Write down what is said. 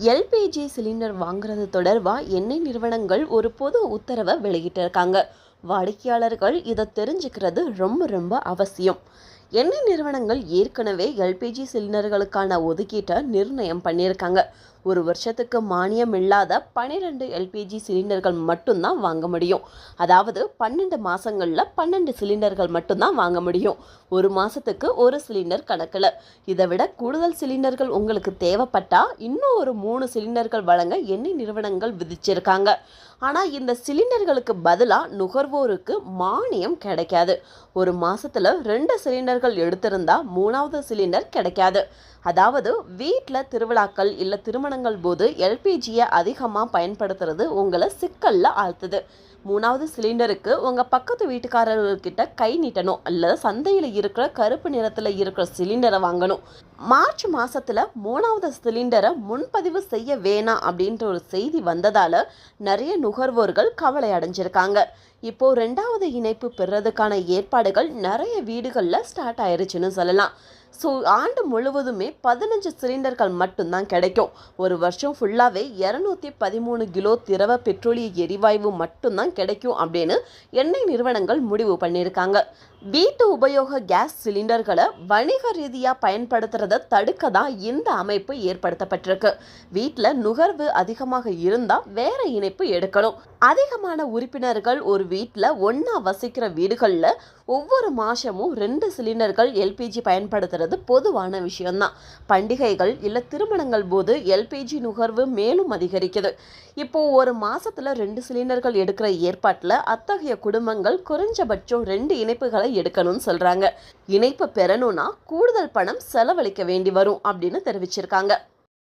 LPG cylinder வாங்குறது தொடர்பாக எண்ணெய் நிறுவனங்கள் ஒரு பொது உத்தரவை வெளியிட்டிருக்காங்க. வாடிக்கையாளர்கள் இதை தெரிஞ்சுக்கிறது ரொம்ப ரொம்ப அவசியம். எண்ணெய் நிறுவனங்கள் ஏற்கனவே எல்பிஜி சிலிண்டர்களுக்கான ஒதுக்கீட்டை நிர்ணயம் பண்ணியிருக்காங்க. ஒரு வருஷத்துக்கு மானியம் இல்லாத பன்னிரெண்டு எல்பிஜி சிலிண்டர்கள் மட்டும்தான் வாங்க முடியும். அதாவது பன்னெண்டு மாதங்களில் பன்னெண்டு சிலிண்டர்கள் மட்டும்தான் வாங்க முடியும். ஒரு மாதத்துக்கு ஒரு சிலிண்டர் கணக்கில். இதை விட கூடுதல் சிலிண்டர்கள் உங்களுக்கு தேவைப்பட்டால் இன்னும் ஒரு மூணு சிலிண்டர்கள் வழங்க எண்ணெய் நிறுவனங்கள் விதிச்சிருக்காங்க. ஆனால் இந்த சிலிண்டர்களுக்கு பதிலாக நுகர்வோருக்கு மானியம் கிடைக்காது. ஒரு மாதத்தில் ரெண்டு சிலிண்டர் சிலிண்டர்கள் எடுத்திருந்தா மூணாவது சிலிண்டர் கிடைக்காது. அதாவது வீட்டில் திருவிழாக்கள் இல்லை திருமணங்கள் போது எல்பிஜியை அதிகமாக பயன்படுத்துறது உங்களை சிக்கலில் ஆழ்த்துது. மூணாவது சிலிண்டருக்கு உங்கள் பக்கத்து வீட்டுக்காரர்கிட்ட கை நீட்டணும் அல்லது சந்தையில் இருக்கிற கருப்பு நிறத்தில் இருக்கிற சிலிண்டரை வாங்கணும். மார்ச் மாதத்தில் மூணாவது சிலிண்டரை முன்பதிவு செய்ய வேணாம் அப்படின்ற ஒரு செய்தி வந்ததால் நிறைய நுகர்வோர்கள் கவலை அடைஞ்சிருக்காங்க. இப்போது ரெண்டாவது இணைப்பு பெறதுக்கான ஏற்பாடுகள் நிறைய வீடுகளில் ஸ்டார்ட் ஆயிருச்சுன்னு சொல்லலாம். ஸோ ஆண்டு முழுவதுமே பதினஞ்சு சிலிண்டர்கள் மட்டும்தான் கிடைக்கும். ஒரு வருஷம் ஃபுல்லாகவே இரநூத்தி பதிமூணு கிலோ திரவ பெட்ரோலிய எரிவாயு மட்டும்தான் கிடைக்கும் அப்படின்னு எண்ணெய் நிறுவனங்கள் முடிவு பண்ணியிருக்காங்க. வீட்டு உபயோக கேஸ் சிலிண்டர்களை வணிக ரீதியாக பயன்படுத்துறத தடுக்க தான் இந்த அமைப்பு ஏற்படுத்தப்பட்டிருக்கு. வீட்டில் நுகர்வு அதிகமாக இருந்தால் வேற இணைப்பு எடுக்கணும். அதிகமான உறுப்பினர்கள் ஒரு வீட்டில் ஒன்றா வசிக்கிற வீடுகளில் ஒவ்வொரு மாதமும் ரெண்டு சிலிண்டர்கள் எல்பிஜி பயன்படுத்துறது பொதுவான விஷயம்தான். பண்டிகைகள் இல்லை திருமணங்கள் போது எல்பிஜி நுகர்வு மேலும் அதிகரிக்குது. இப்போ ஒரு மாதத்தில் ரெண்டு சிலிண்டர்கள் எடுக்கிற ஏற்பாட்டில் அத்தகைய குடும்பங்கள் குறைஞ்சபட்சம் ரெண்டு இணைப்புகளை எடுக்கணும்னு சொல்கிறாங்க இணைப்பு பெறணும்னா கூடுதல் பணம் செலவழிக்க வேண்டி வரும் அப்படின்னு தெரிவிச்சிருக்காங்க.